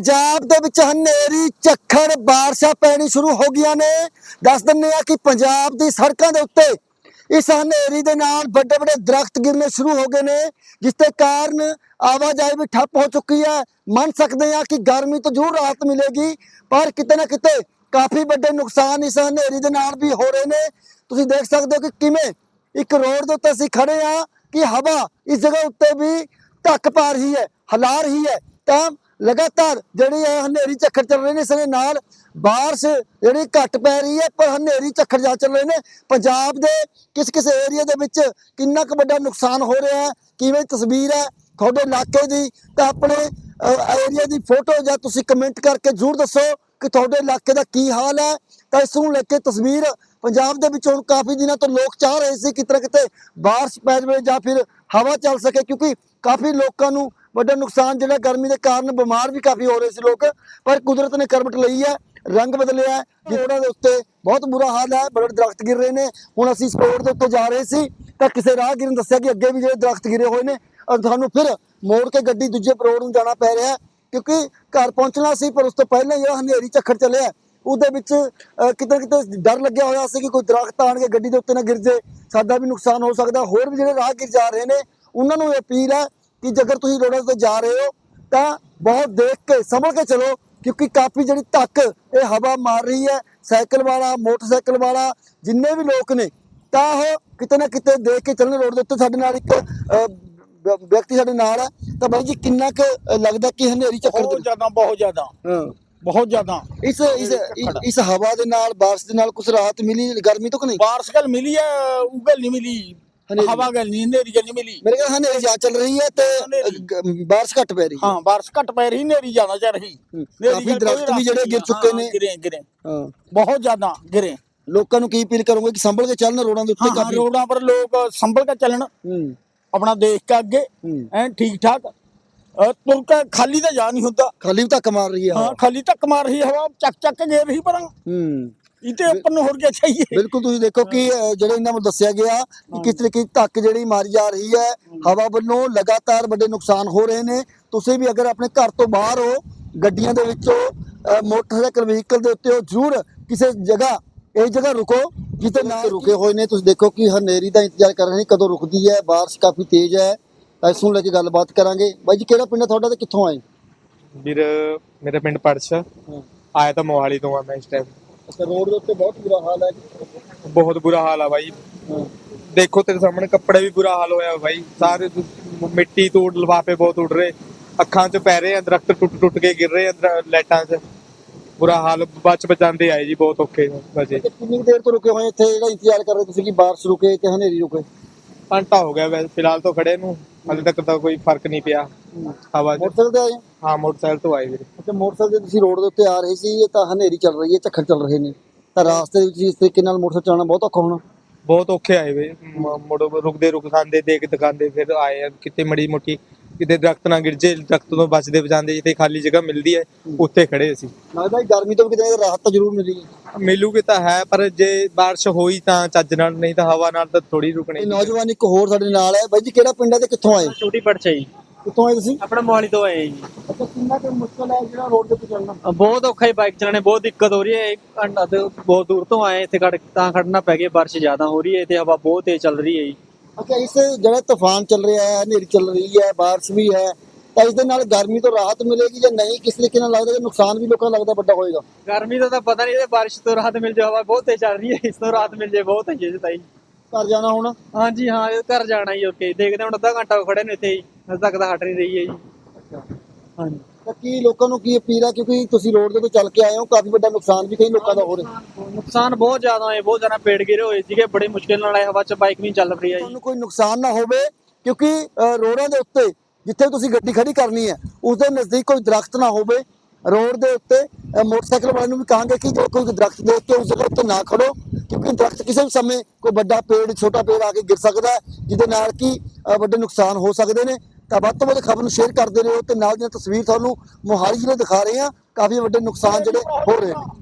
ਪੰਜਾਬ ਦੇ ਵਿੱਚ ਹਨੇਰੀ ਝੱਖੜ, ਬਾਰਿਸ਼ਾਂ ਪੈਣੀ ਸ਼ੁਰੂ ਹੋ ਗਈਆਂ ਨੇ। ਦੱਸ ਦਿੰਨੇ ਆ ਕਿ ਪੰਜਾਬ ਦੀ ਸੜਕਾਂ ਦੇ ਉੱਤੇ ਇਸ ਹਨੇਰੀ ਦੇ ਨਾਲ ਵੱਡੇ ਵੱਡੇ ਦਰਖਤ ਗਿਰਨੇ ਸ਼ੁਰੂ ਹੋ ਗਏ ਨੇ, ਜਿਸ ਦੇ ਕਾਰਨ ਆਵਾਜਾਈ ਵੀ ਠੱਪ ਹੋ ਚੁੱਕੀ ਹੈ। ਮੰਨ ਸਕਦੇ ਆ ਕਿ ਗਰਮੀ ਤੋਂ ਜ਼ਰੂਰ ਰਾਹਤ ਮਿਲੇਗੀ, ਪਰ ਕਿਤੇ ਨਾ ਕਿਤੇ ਕਾਫੀ ਵੱਡੇ ਨੁਕਸਾਨ ਇਸ ਹਨੇਰੀ ਦੇ ਨਾਲ ਵੀ ਹੋ ਰਹੇ ਨੇ। ਤੁਸੀਂ ਦੇਖ ਸਕਦੇ ਹੋ ਕਿ ਕਿਵੇਂ ਇੱਕ ਰੋਡ ਦੇ ਉੱਤੇ ਅਸੀਂ ਖੜੇ ਆ ਕਿ ਹਵਾ ਇਸ ਜਗ੍ਹਾ ਉੱਤੇ ਵੀ ਧੱਕ ਪਾ ਰਹੀ ਹੈ, ਹਿਲਾ ਰਹੀ ਹੈ। ਤਾਂ ਲਗਾਤਾਰ ਜਿਹੜੀ ਹੈ ਹਨੇਰੀ ਝੱਖੜ ਚੱਲ ਰਹੇ ਨੇ ਇਸ ਦੇ ਨਾਲ, ਬਾਰਿਸ਼ ਜਿਹੜੀ ਘੱਟ ਪੈ ਰਹੀ ਹੈ, ਪਰ ਹਨੇਰੀ ਝੱਖੜ ਜਾ ਚੱਲ ਰਹੇ ਨੇ। ਪੰਜਾਬ ਦੇ ਕਿਸ ਕਿਸ ਏਰੀਆ ਦੇ ਵਿੱਚ ਕਿੰਨਾ ਕੁ ਵੱਡਾ ਨੁਕਸਾਨ ਹੋ ਰਿਹਾ ਹੈ, ਕਿਵੇਂ ਤਸਵੀਰ ਹੈ ਤੁਹਾਡੇ ਇਲਾਕੇ ਦੀ, ਤਾਂ ਆਪਣੇ ਏਰੀਆ ਦੀ ਫੋਟੋ ਜਾਂ ਤੁਸੀਂ ਕਮੈਂਟ ਕਰਕੇ ਜ਼ਰੂਰ ਦੱਸੋ ਕਿ ਤੁਹਾਡੇ ਇਲਾਕੇ ਦਾ ਕੀ ਹਾਲ ਹੈ। ਤਾਂ ਇਸ ਨੂੰ ਲੈ ਕੇ ਤਸਵੀਰ ਪੰਜਾਬ ਦੇ ਵਿੱਚ ਹੁਣ ਕਾਫੀ ਦਿਨਾਂ ਤੋਂ ਲੋਕ ਚਾਹ ਰਹੇ ਸੀ ਕਿਤੇ ਨਾ ਕਿਤੇ ਬਾਰਿਸ਼ ਪੈ ਜਾਵੇ ਜਾਂ ਫਿਰ ਹਵਾ ਚੱਲ ਸਕੇ, ਕਿਉਂਕਿ ਕਾਫੀ ਲੋਕਾਂ ਨੂੰ ਵੱਡਾ ਨੁਕਸਾਨ ਜਿਹੜਾ ਗਰਮੀ ਦੇ ਕਾਰਨ ਬਿਮਾਰ ਵੀ ਕਾਫੀ ਹੋ ਰਹੇ ਸੀ ਲੋਕ, ਪਰ ਕੁਦਰਤ ਨੇ ਕਰਵਟ ਲਈ ਹੈ, ਰੰਗ ਬਦਲਿਆ ਰੋਡਾਂ ਦੇ ਉੱਤੇ ਬਹੁਤ ਬੁਰਾ ਹਾਲ ਹੈ, ਬੜੇ ਦਰਖਤ ਗਿਰ ਰਹੇ ਨੇ, ਹੁਣ ਅਸੀਂ ਇਸ ਰੋਡ ਦੇ ਉੱਤੇ ਜਾ ਰਹੇ ਸੀ, ਤਾਂ ਕਿਸੇ ਰਾਹਗੀਰ ਨੇ ਦੱਸਿਆ ਕਿ ਅੱਗੇ ਵੀ ਜਿਹੜੇ ਦਰਖਤ ਗਿਰੇ ਹੋਏ ਨੇ ਔਰ ਤੁਹਾਨੂੰ ਫਿਰ ਮੋੜ ਕੇ ਗੱਡੀ ਦੂਜੇ ਪਰੋੜ ਨੂੰ ਜਾਣਾ ਪੈ ਰਿਹਾ ਕਿਉਂਕਿ ਘਰ ਪਹੁੰਚਣਾ ਸੀ, ਪਰ ਉਸ ਤੋਂ ਪਹਿਲਾਂ ਹੀ ਜਿਹੜਾ ਹਨੇਰੀ ਝੱਖੜ ਚੱਲਿਆ ਉਹਦੇ ਵਿੱਚ ਕਿਤੇ ਨਾ ਕਿਤੇ ਡਰ ਲੱਗਿਆ ਹੋਇਆ ਸੀ ਕਿ ਕੋਈ ਦਰਖਤ ਆਣ ਕੇ ਗੱਡੀ ਦੇ ਉੱਤੇ ਨਾ ਗਿਰ ਜੇ, ਸਾਡਾ ਵੀ ਨੁਕਸਾਨ ਹੋ ਸਕਦਾ, ਹੋਰ ਵੀ ਜਿਹੜੇ ਰਾਹਗੀਰ ਜਾ ਰਹੇ ਨੇ, ਉਹਨਾਂ ਨੂੰ ਇਹ ਅਪੀਲ ਹੈ ਕਿ ਜੇਕਰ ਤੁਸੀਂ ਰੋਡਾਂ ਤੇ ਜਾ ਰਹੇ ਹੋ ਤਾਂ ਬਹੁਤ ਦੇਖ ਕੇ ਸੰਭਲ ਕੇ ਚਲੋ ਕਿਉਂਕਿ ਕਾਫੀ ਜਿਹੜੀ ਧੱਕ ਇਹ ਹਵਾ ਮਾਰ ਰਹੀ ਹੈ ਸਾਈਕਲ ਵਾਲਾ ਮੋਟਰਸਾਈਕਲ ਵਾਲਾ ਜਿੰਨੇ ਵੀ ਲੋਕ ਨੇ ਤਾਂ ਉਹ ਕਿਤੇ ਨਾ ਕਿਤੇ ਦੇਖ ਕੇ ਚੱਲਣ ਰੋਡ ਦੇ ਉੱਤੇ ਸਾਡੇ ਨਾਲ ਇੱਕ ਵਿਅਕਤੀ ਸਾਡੇ ਨਾਲ ਹੈ। ਤਾਂ ਬਾਈ ਜੀ ਕਿੰਨਾ ਕੁ ਲੱਗਦਾ ਕਿ ਹਨੇਰੀ ਝੱਖੜ ਬਹੁਤ ਜ਼ਿਆਦਾ ਬਹੁਤ ਜ਼ਿਆਦਾ। ਹਾਂ। ਬਹੁਤ ਜ਼ਿਆਦਾ। ਇਸ ਇਸ ਇਸ- ਹਵਾ ਦੇ ਨਾਲ ਬਾਰਿਸ਼ ਦੇ ਨਾਲ ਕੁਝ ਰਾਹਤ ਮਿਲੀ ਗਰਮੀ ਤੋਂ ਕਿ ਨਹੀਂ? ਬਾਰਿਸ਼ ਗੱਲ ਮਿਲੀ ਹੈ ਉਗਲ ਨਹੀਂ ਮਿਲੀ। ਹਵਾ ਗੱਲ ਨਹੀਂ ਹਨੇਰੀ ਗੱਲ ਨਹੀਂ ਮਿਲੀ। ਮੇਰੇ ਖਿਆਲ ਹਨੇਰੀ ਜਾ ਚੱਲ ਰਹੀ ਹੈ ਤੇ ਬਾਰਿਸ਼ ਘੱਟ ਪੈ ਰਹੀ ਹੈ। ਹਾਂ ਬਾਰਿਸ਼ ਘਟ ਪੈ ਰਹੀ ਹਨੇਰੀ ਜ਼ਿਆਦਾ ਚੱਲ ਰਹੀ। ਕਾਫੀ ਦਰਖਤ ਵੀ ਜਿਹੜੇ ਗਿਰ ਚੁੱਕੇ ਨੇ। ਗਿਰੇ ਗਿਰੇ। ਹਾਂ। ਬਹੁਤ ਜ਼ਿਆਦਾ ਗਿਰੇ। ਲੋਕਾਂ ਨੂੰ ਕੀ ਅਪੀਲ ਕਰੋਗੇ ਕਿ ਸੰਭਲ ਕੇ ਚੱਲਣ ਰੋਡਾਂ ਦੇ ਉੱਤੇ ਕਾਫੀ ਰੋਡਾਂ ਪਰ ਲੋਕ ਸੰਭਲ ਕੇ ਚੱਲਣ। ਆਪਣਾ ਦੇਖ ਕੇ ਅੱਗੇ। ਐ ਠੀਕ ਠਾਕ ਅ, ਤੁਰ ਕੇ ਖਾਲੀ ਤਾਂ ਜਾ ਨਹੀਂ ਹੁੰਦਾ। ਖਾਲੀ ਧੱਕ ਮਾਰ ਰਹੀ ਹੈ ਹਾਂ। ਖਾਲੀ ਧੱਕ ਮਾਰ ਰਹੀ ਹਵਾ ਚੱਕ ਚੱਕ ਕੇ ਗੇਰ ਰਹੀ ਪਰ ਹੂੰ। ਇਤੇ ਉੱਪਰ ਨੂੰ ਹੋਰ ਕੀ ਚਾਹੀਏ? ਬਿਲਕੁਲ ਤੁਸੀਂ ਦੇਖੋ ਕਿ ਜਿਹੜੇ ਇਹਨਾਂ ਨੂੰ ਦੱਸਿਆ ਗਿਆ ਕਿ ਕਿਸ ਤਰੀਕੇ ਦੀ ਧੱਕ ਜਿਹੜੀ ਮਾਰੀ ਜਾ ਰਹੀ ਹੈ ਹਵਾ ਵੱਲੋਂ ਲਗਾਤਾਰ ਵੱਡੇ ਨੁਕਸਾਨ ਹੋ ਰਹੇ ਨੇ। ਤੁਸੀਂ ਵੀ ਅਗਰ ਆਪਣੇ ਘਰ ਤੋਂ ਬਾਹਰ ਹੋ ਗੱਡੀਆਂ ਦੇ ਵਿੱਚੋਂ ਮੋਟਰਸਾਈਕਲ ਵਹੀਕਲ ਦੇ ਉੱਤੇ ਹੋ ਜ਼ਰੂਰ ਕਿਸੇ ਜਗ੍ਹਾ ਇਹ ਜਗ੍ਹਾ ਰੁਕੋ ਜਿੱਥੇ ਨਾ ਰੁਕੇ ਹੋਏ ਨੇ। ਤੁਸੀਂ ਦੇਖੋ ਕਿ ਹਨੇਰੀ ਦਾ ਇੰਤਜ਼ਾਰ ਕਰ ਰਹੇ ਨੇ ਕਦੋਂ ਰੁਕਦੀ ਹੈ ਬਾਰਿਸ਼ ਕਾਫੀ ਤੇਜ਼ ਹੈ। ਤਾਂ ਇਸ ਨੂੰ ਲੈ ਕੇ ਗੱਲਬਾਤ ਕਰਾਂਗੇ। ਬਾਈ ਜੀ ਕਿਹੜਾ ਪਿੰਡ ਹੈ ਤੁਹਾਡਾ ਤੇ ਕਿੱਥੋਂ ਆਏ? ਵੀਰ ਮੇਰੇ ਪਿੰਡ ਪੜਛ। ਆਇਆ ਤਾਂ ਮੋਹਾਲੀ ਤੋਂ ਆ ਮੈਂ ਇਸ ਟਾਈਮ ਅੱਛਾ ਰੋਡ ਦੇ ਉੱਤੇ ਬਹੁਤ ਬੁਰਾ ਹਾਲ ਹੈ ਬਹੁਤ ਬੁਰਾ ਹਾਲ ਆ ਬਾਈ। ਦੇਖੋ ਤੇਰੇ ਸਾਹਮਣੇ ਕੱਪੜੇ ਵੀ ਬੁਰਾ ਹਾਲ ਹੋਇਆ ਬਾਈ। ਸਾਰੇ ਮਿੱਟੀ ਤੋਂ ਲਫਾਫੇ ਬਹੁਤ ਉੱਡ ਰਹੇ। ਅੱਖਾਂ 'ਚ ਪੈ ਰਹੇ ਆ ਦਰਖਤ ਟੁੱਟ ਟੁੱਟ ਕੇ ਗਿਰ ਰਹੇ ਆ ਦਰ- ਲਾਈਟਾਂ 'ਚ। ਬੁਰਾ ਹਾਲ ਬਚ ਬਚਾਉਂਦੇ ਆਏ ਜੀ ਬਹੁਤ ਔਖੇ ਬਚੇ। ਕਿੰਨੀ ਦੇਰ ਤੋਂ ਰੁਕੇ ਹੋਏ ਇੱਥੇ? ਜਿਹੜਾ ਇੰਤਜ਼ਾਰ ਕਰ ਰਹੇ ਤੁਸੀਂ ਕਿ ਬਾਰਿਸ਼ ਰੁਕੇ ਤੇ ਹਨੇਰੀ ਰੁਕੇ? ਘੰਟਾ ਹੋ ਗਿਆ ਵੈਸੇ ਫਿਲਹਾਲ ਤਾਂ ਖੜੇ ਨੂੰ। ਹਾਲੇ ਤੱਕ ਤਾਂ ਕੋਈ ਫ਼ਰਕ ਨਹੀਂ ਪਿਆ। ਹਵਾ ਮੋਟਰਸਾਈਕਲ ਤੇ ਆਏ ਹੋ? ਮੋਟਰਸਾਈਕਲ ਤੋਂ ਆਏ ਵੀਰੇ। ਅੱਛਾ ਮੋਟਰਸਾਈਕਲ ਤੇ ਤੁਸੀਂ ਰੋਡ ਦੇ ਉੱਤੇ ਆ ਰਹੇ ਸੀ ਇਹ ਤਾਂ ਹਨੇਰੀ ਚੱਲ ਰਹੀ ਹੈ ਝੱਖੜ ਚੱਲ ਰਹੇ ਨੇ। ਤਾਂ ਰਾਸਤੇ ਦੇ ਵਿੱਚ ਇਸ ਤਰੀਕੇ ਨਾਲ ਮੋਟਰਸਾਈਕਲ ਚਲਾਉਣਾ ਬਹੁਤ ਔਖਾ ਹੋਣਾ। ਬਹੁਤ ਔਖੇ ਆਏ ਵੇ। ਮੁੜ ਰੁਕਦੇ ਰੁਕ ਖਾਂਦੇ ਦੇਖ ਦਿਖਾਉਂਦੇ ਫਿਰ ਆਏ ਆ ਕਿਤੇ ਮੜੀ ਮੋਟੀ ਕਿਤੇ ਦਰਖਤ ਨਾ ਗਿਰ ਜੇ ਦਰਖਤ ਤੋਂ ਬਚਦੇ ਬਚਾਉਂਦੇ ਜਿੱਥੇ ਖਾਲੀ ਜਗ੍ਹਾ ਮਿਲਦੀ ਹੈ ਉੱਥੇ ਖੜੇ ਅਸੀਂ। ਲੱਗਦਾ ਹੈ ਗਰਮੀ ਤੋਂ ਵੀ ਕਿਤੇ ਰਾਹਤ ਤਾਂ ਜ਼ਰੂਰ ਮਿਲੀ ਹੈ। ਮਿਲੂਗੇ ਤਾਂ ਹੈ ਪਰ ਜੇ ਬਾਰਿਸ਼ ਹੋਈ ਤਾਂ ਚੱਜ ਨਾਲ ਨਹੀਂ ਤਾਂ ਹਵਾ ਨਾਲ ਤਾਂ ਥੋੜੀ ਰੁਕਣੀ ਨੌਜਵਾਨ ਇੱਕ ਹੋਰ ਸਾਡੇ ਨਾਲ ਹੈ। ਬਾਈ ਜੀ ਕਿਹੜਾ ਪਿੰਡ ਹੈ ਤੇ ਕਿੱਥੋਂ ਆਏ? ਛੋਟੀ ਪੜਚਾ ਜੀ ਕਿੱਥੋਂ ਆਏ ਤੁਸੀਂ? ਆਪਣਾ ਮੋਹਾਲੀ ਤੋਂ ਆਏ ਜੀ। ਅੱਛਾ ਕਿੰਨਾ ਕੁ ਮੁਸ਼ਕਲ ਹੈ ਜਿਹੜਾ ਰੋਡ ਦੇ ਉੱਤੇ ਚੱਲਣਾ? ਅ, ਬਹੁਤ ਔਖਾ ਹੀ ਬਾਈਕ ਚਲਾਣੇ ਬਹੁਤ ਦਿੱਕਤ ਹੋ ਰਹੀ ਹੈ। ਇੱਕ ਘੰਟਾ ਤੇ ਬਹੁਤ ਦੂਰ ਤੋਂ ਆਏ ਇੱਥੇ ਖੜ ਤਾਂ ਖੜਨਾ ਪੈ ਗਿਆ ਬਾਰਿਸ਼ ਜ਼ਿਆਦਾ ਹੋ ਰਹੀ ਹੈ ਤੇ ਹਵਾ ਬਹੁਤ ਤੇਜ਼ ਚੱਲ ਰਹੀ ਹੈ ਜੀ। ਅੱਛਾ ਇਸ ਜਿਹੜਾ ਤੂਫਾਨ ਚੱਲ ਰਿਹਾ ਹੈ ਹਨੇਰੀ ਚੱਲ ਰਹੀ ਹੈ ਬਾਰਿਸ਼ ਵੀ ਹੈ ਤਾਂ ਇਸ ਦੇ ਨਾਲ ਗਰਮੀ ਤੋਂ ਰਾਹਤ ਮਿਲੇਗੀ ਜਾਂ ਨਹੀਂ? ਕਿਸ ਤਰੀਕੇ ਨਾਲ ਲੱਗਦਾ ਕਿ ਨੁਕਸਾਨ ਵੀ ਲੋਕਾਂ ਨੂੰ ਲੱਗਦਾ ਵੱਡਾ ਹੋਏਗਾ? ਗਰਮੀ ਦਾ ਤਾਂ ਪਤਾ ਨਹੀਂ ਇਹ ਬਾਰਿਸ਼ ਤੋਂ ਰਾਹਤ ਮਿਲ ਜਾਏ ਹਵਾ ਬਹੁਤ ਤੇਜ਼ ਚੱਲ ਰਹੀ ਹੈ ਇਸ ਤੋਂ ਰਾਹਤ ਮਿਲ ਜਾਏ ਬਹੁਤ ਹੈ ਜੀ ਤਾਈ। ਘਰ ਜਾਣਾ ਹੁਣ? ਹਾਂਜੀ ਹਾਂ ਇਹ ਘਰ ਜਾਣਾ ਹੀ ਓਕੇ ਦੇਖਦੇ ਹਾਂ ਹੁਣ ਅੱਧਾ ਘੰਟਾ ਖੜੇ ਨੇ ਇੱਥੇ ਹੀ। ਹਜੇ ਤੱਕ ਤਾਂ ਹਟ ਨਹੀਂ ਰਹੀ ਹੈ ਜੀ। ਹਾਂਜੀ। ਤਾਂ ਕੀ ਲੋਕਾਂ ਨੂੰ ਕੀ ਅਪੀਲ ਹੈ? ਕਿਉਂਕਿ ਤੁਸੀਂ ਰੋਡ ਦੇ ਉੱਤੇ ਚੱਲ ਕੇ ਆਏ ਹੋ ਕਾਫੀ ਵੱਡਾ ਨੁਕਸਾਨ ਵੀ ਕਈ ਲੋਕਾਂ ਦਾ ਹੋ ਰਿਹਾ। ਨੁਕਸਾਨ ਬਹੁਤ ਜ਼ਿਆਦਾ ਹੈ ਬਹੁਤ ਜ਼ਿਆਦਾ ਪੇੜ ਗਿਰੇ ਹੋਏ ਸੀਗੇ ਬੜੀ ਮੁਸ਼ਕਿਲ ਨਾਲ ਇਹ ਹਵਾ 'ਚ ਬਾਈਕ ਨਹੀਂ ਚੱਲ ਰਹੀ ਹੈ ਜੀ। ਤੁਹਾਨੂੰ ਕੋਈ ਨੁਕਸਾਨ ਨਾ ਹੋਵੇ ਕਿਉਂਕਿ ਅ, ਰੋਡਾਂ ਦੇ ਉੱਤੇ ਜਿੱਥੇ ਤੁਸੀਂ ਗੱਡੀ ਖੜੀ ਕਰਨੀ ਹੈ ਉਸ ਦੇ ਨਜ਼ਦੀਕ ਕੋਈ ਦਰਖਤ ਨਾ ਹੋਵੇ ਰੋਡ ਦੇ ਉੱਤੇ ਅ, ਮੋਟਰਸਾਈਕਲ ਵਾਲਿਆਂ ਨੂੰ ਵੀ ਕਹਾਂਗੇ ਕਿ ਜੇ ਕੋਈ ਦਰਖਤ ਦੇਖ ਕੇ ਉਸ ਜਗ੍ਹਾ ਉੱਤੇ ਨਾ ਖੜੋ ਕਿਉਂਕਿ ਦਰਖਤ ਕਿਸੇ ਵੀ ਸਮੇਂ ਕੋਈ ਵੱਡਾ ਪੇੜ ਛੋਟਾ ਪੇੜ ਆ ਕੇ ਗਿਰ ਸਕਦਾ ਹੈ ਜਿਹਦੇ ਨਾਲ ਕਿ ਅ, ਵੱਡੇ ਨੁਕਸਾਨ ਹੋ ਸਕਦੇ ਨੇ। ਤਾਂ ਵੱਧ ਤੋਂ ਵੱਧ ਖਬਰ ਨੂੰ ਸ਼ੇਅਰ ਕਰਦੇ ਰਹੋ ਤੇ ਨਾਲ ਦੀਆਂ ਤਸਵੀਰ ਤੁਹਾਨੂੰ ਮੋਹਾਲੀ ਜ਼ਿਲ੍ਹੇ ਦਿਖਾ ਰਹੇ ਹਾਂ। ਕਾਫੀ ਵੱਡੇ ਨੁਕਸਾਨ ਜਿਹੜੇ ਹੋ ਰਹੇ ਨੇ।